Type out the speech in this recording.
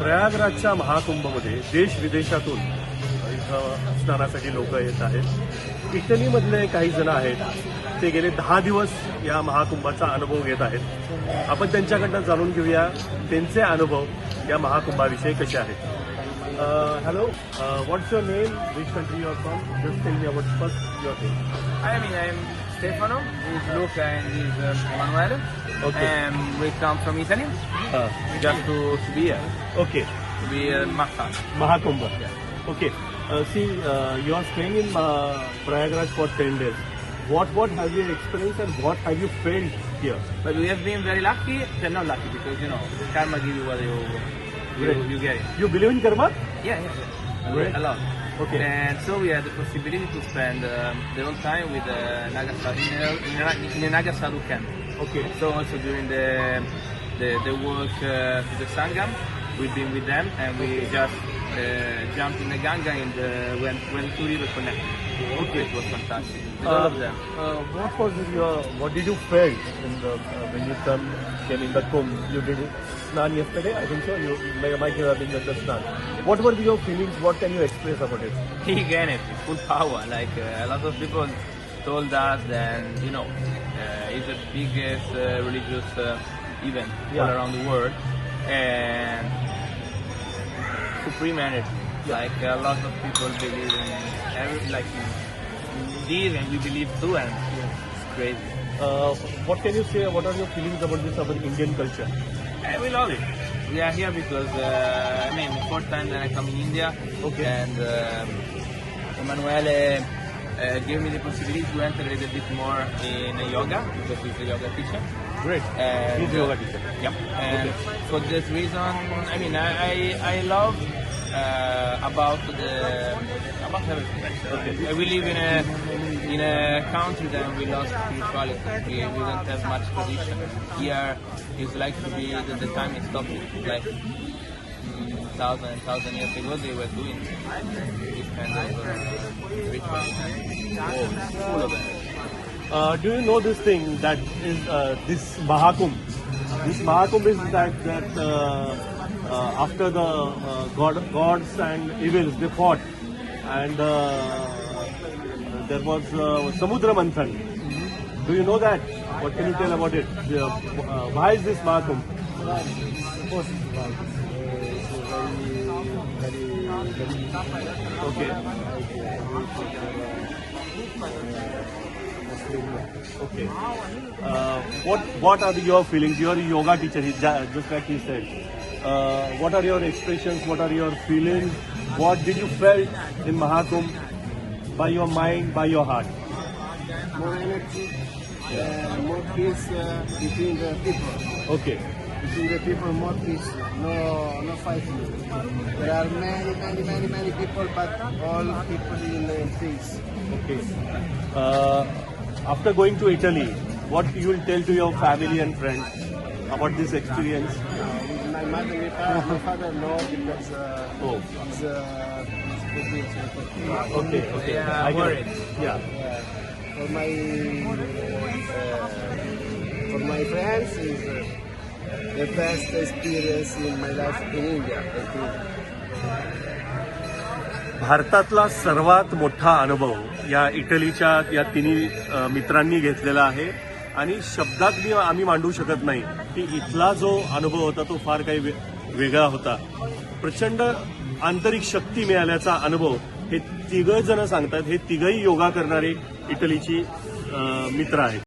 प्रयागराजच्या महाकुंभमध्ये देश विदेशातून इथं स्नानासाठी लोक येत आहेत. इटलीमधले काही जण आहेत ते गेले दहा दिवस या महाकुंभाचा अनुभव घेत आहेत. आपण त्यांच्याकडनं जाणून घेऊया त्यांचे अनुभव या महाकुंभाविषयी कसे आहेत. Hello what's your name which country your from just tell me about first your name Hi, my name is Stefano, this is um, Luca, and. Okay. And we come from Italy just to, to be here, okay to be a massage. Mahakumbh. Okay. Uh, see, uh, you are staying in uh, Prayagraj for 10 days. What what have you experienced and what have you felt here? But we have been very lucky, they're not lucky because, you know, karma gives you what you, you, Right. you get. You believe in karma? Yeah, yeah, yeah. Great. A lot. Okay. And so we had the possibility to spend um, the whole time with uh, Nagasa, in, a, in, in a Nagasalu camp. Okay. So also during the the, the walk uh, to the Sangam, we've been with them and we just uh, jumped in the Ganga and uh, when when two rivers connected. Okay. it was fantastic. With all Uh, of them. uh, what was your what did you felt in the uh, when you come came in the Kumbh? You did it. Snan yesterday, I think so. You might have been the Snan. What were your feelings? What can you express about it? Big energy, full power. Like uh, a lot of people told us and you know uh, it's the biggest uh, religious uh, event Yeah. all around the world and supreme energy. Like a lot of people believe in every like in this and we believe too and it's crazy. Uh, what can you say? What are your feelings about this about Indian culture? And we love it. We are here because uh, I mean fourth time that I come in India Okay. and um, Emanuele uh, gave me the possibility to enter a little bit more in yoga because he's a yoga teacher. Great. And, He's a yoga teacher. Yep. And Okay. for this reason, I mean, I I, I love uh, about the about everything. Okay. Uh, we live in a in a country that we lost spirituality. We, we don't have much tradition. Here, it's like to be the, the time is stopping. Like mm, thousand and thousand years ago, they were doing this kind of uh, Uh, do you know this thing that is uh, this Mahakumbh? This Mahakumbh is that that uh, uh, after the uh, god, gods and evils they fought, and uh, there was uh, Samudra Manthan. Do you know that? What can you tell about it? The, uh, why is this Mahakumbh? Okay. Okay. Uh, what what are your feelings? You are a yoga teacher, just like he said. Uh, what are your expressions? What are your feelings? What did you felt in Mahakum by your mind, by your heart? more energy, uh, more peace uh, between the people. Okay. Between the people, more peace. No, no fighting. There are many, many, many, many people, but all people in, in peace. Okay. Uh, after going to Italy, what you will tell to your family and friends about this experience? Uh, my mother, my father, my father know because uh, Oh. he's uh, he's a good Okay. Okay. Yeah, I worried. it. Yeah. Yeah. For my uh, for my friends is uh, the best experience in my life in India. I think. भारतातला सर्वात मोठा अनुभव या इटलीच्या या तिन्ही मित्रांनी घेतलेला आहे. आणि शब्दात मी आम्ही मांडू शकत नाही की इथला जो अनुभव होता तो फार काही वेगळा होता. प्रचंड आंतरिक शक्ती मिळाल्याचा अनुभव हे तिघ जण सांगतात. हे तिघही योगा करणारे इटलीची मित्र आहेत.